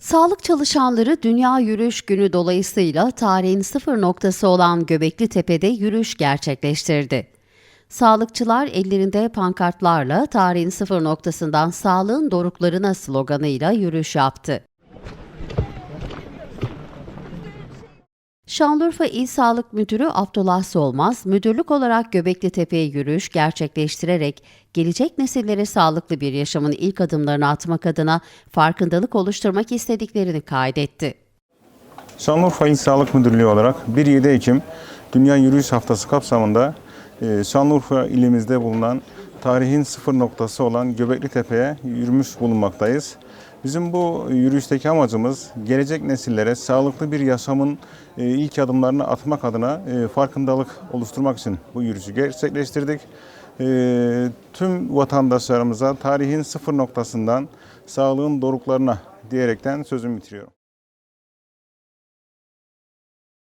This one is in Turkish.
Sağlık çalışanları Dünya Yürüyüş Günü dolayısıyla tarihin sıfır noktası olan Göbekli Tepe'de yürüyüş gerçekleştirdi. Sağlıkçılar ellerinde pankartlarla tarihin sıfır noktasından sağlığın doruklarına sloganıyla yürüyüş yaptı. Şanlıurfa İl Sağlık Müdürü Abdullah Solmaz, müdürlük olarak Göbekli Tepe'ye yürüyüş gerçekleştirerek gelecek nesillere sağlıklı bir yaşamın ilk adımlarını atmak adına farkındalık oluşturmak istediklerini kaydetti. Şanlıurfa İl Sağlık Müdürlüğü olarak 1-7 Ekim Dünya Yürüyüş Haftası kapsamında e, Şanlıurfa ilimizde bulunan tarihin sıfır noktası olan Göbekli Tepe'ye yürümüş bulunmaktayız. Bizim bu yürüyüşteki amacımız gelecek nesillere sağlıklı bir yaşamın e, ilk adımlarını atmak adına e, farkındalık oluşturmak için bu yürüyüşü gerçekleştirdik. E, Tüm vatandaşlarımıza tarihin sıfır noktasından sağlığın doruklarına diyerekten sözümü bitiriyorum.